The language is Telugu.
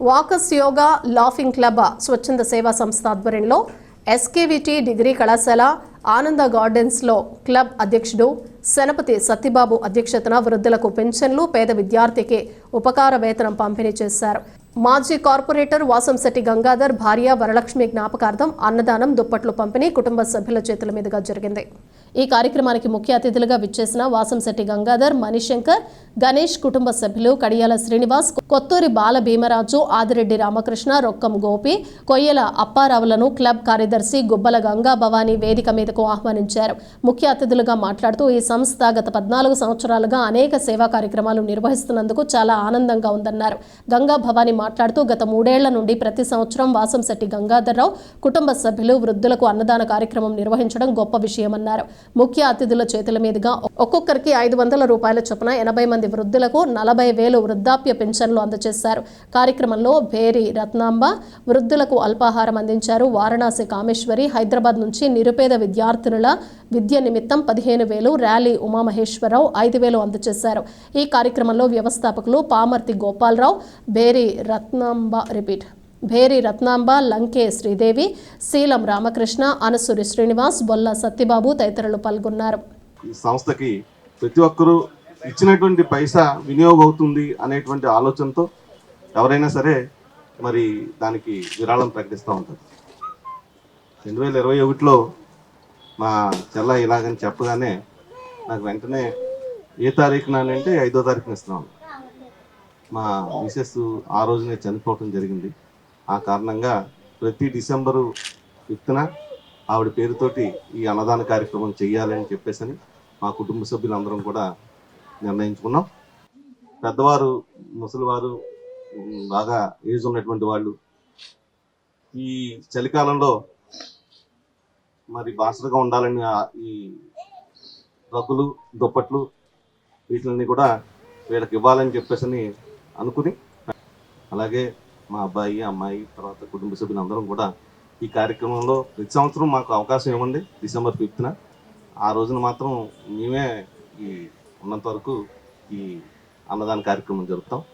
వాకస్ యోగా లాఫింగ్ క్లబ్ స్వచ్ఛంద సేవా సంస్థ ఆధ్వర్యంలో ఎస్కేవిటి డిగ్రీ కళాశాల ఆనంద గార్డెన్స్లో క్లబ్ అధ్యక్షుడు శనపతి సత్యబాబు అధ్యక్షతన వృద్ధులకు పెన్షన్లు పేద విద్యార్థికి ఉపకార వేతనం పంపిణీ చేశారు. మాజీ కార్పొరేటర్ వాసంశెట్టి గంగాధర్ భార్య వరలక్ష్మి జ్ఞాపకార్థం అన్నదానం దుప్పట్లు పంపిణీ కుటుంబ సభ్యుల చేతుల మీదుగా జరిగింది. ఈ కార్యక్రమానికి ముఖ్య అతిథులుగా విచ్చేసిన వాసంశెట్టి గంగాధర్ మణిశంకర్ గణేష్ కుటుంబ సభ్యులు కడియాల శ్రీనివాస్ కొత్తూరి బాల భీమరాజు ఆదిరెడ్డి రామకృష్ణ రొక్కం గోపి కొయ్యల అప్పారావులను క్లబ్ కార్యదర్శి గుబ్బల గంగా భవానీ వేదిక మీదకు ఆహ్వానించారు. ముఖ్య అతిథులుగా మాట్లాడుతూ ఈ సంస్థ గత పద్నాలుగు సంవత్సరాలుగా అనేక సేవా కార్యక్రమాలు నిర్వహిస్తున్నందుకు చాలా ఆనందంగా ఉందన్నారు. గంగా భవానీ మాట్లాడుతూ గత మూడేళ్ళ నుండి ప్రతి సంవత్సరం వాసంశెట్టి గంగాధర్రావు కుటుంబ సభ్యులు వృద్ధులకు అన్నదాన కార్యక్రమం నిర్వహించడం గొప్ప విషయమన్నారు. ముఖ్య అతిథుల చేతుల మీదుగా ఒక్కొక్కరికి ఐదు వందల రూపాయల చొప్పున ఎనభై మంది వృద్ధులకు నలభై వేలు వృద్ధాప్య పెన్షన్లు అందజేశారు. కార్యక్రమంలో భేరి రత్నాంబ వృద్ధులకు అల్పాహారం అందించారు వారణాసి కామేశ్వరి హైదరాబాద్ నుంచి నిరుపేద విద్యార్థినుల విద్య నిమిత్తం పదిహేను వేలు ర్యాలీ ఉమామహేశ్వరరావు ఐదు వేలు అందజేశారు. ఈ కార్యక్రమంలో వ్యవస్థాపకులు పామర్తి గోపాలరావు భేరి రత్నాంబ రిపీట్. భేరి రత్నాంబ లంకే శ్రీదేవి శీలం రామకృష్ణ అనసూరి శ్రీనివాస్ బొల్ల సత్యబాబు తదితరులు పాల్గొన్నారు. ఈ సంస్థకి ప్రతి ఒక్కరూ ఇచ్చినటువంటి పైసా వినియోగం అవుతుంది అనేటువంటి ఆలోచనతో ఎవరైనా సరే మరి దానికి విరాళం ప్రకటిస్తూ ఉంటారు. రెండు వేల ఇరవై ఒకటిలో మా చెల్ల ఇలాగని చెప్పగానే నాకు వెంటనే ఏ తారీఖున అంటే ఐదో తారీఖున ఇస్తున్నాను మా మిసెస్ ఆ రోజునే చనిపోవటం జరిగింది. ఆ కారణంగా ప్రతి డిసెంబరు ఫిఫ్త్న ఆవిడ పేరుతోటి ఈ అన్నదాన కార్యక్రమం చేయాలని చెప్పేసి మా కుటుంబ సభ్యులందరం కూడా నిర్ణయించుకున్నాం. పెద్దవారు ముసలివారు బాగా ఏజ్ ఉన్నటువంటి వాళ్ళు ఈ చలికాలంలో మరి బాసరగా ఉండాలని ఈ రగ్గులు దుప్పట్లు వీటిని కూడా వీళ్ళకి ఇవ్వాలని చెప్పేసి అనుకుని అలాగే మా అబ్బాయి అమ్మాయి తర్వాత కుటుంబ సభ్యులు అందరం కూడా ఈ కార్యక్రమంలో ప్రతి సంవత్సరం మాకు అవకాశం ఇవ్వండి డిసెంబర్ ఫిఫ్త్న. ఆ రోజున మాత్రం మేమే ఈ ఉన్నంత వరకు ఈ అన్నదాన కార్యక్రమం జరుపుతాం.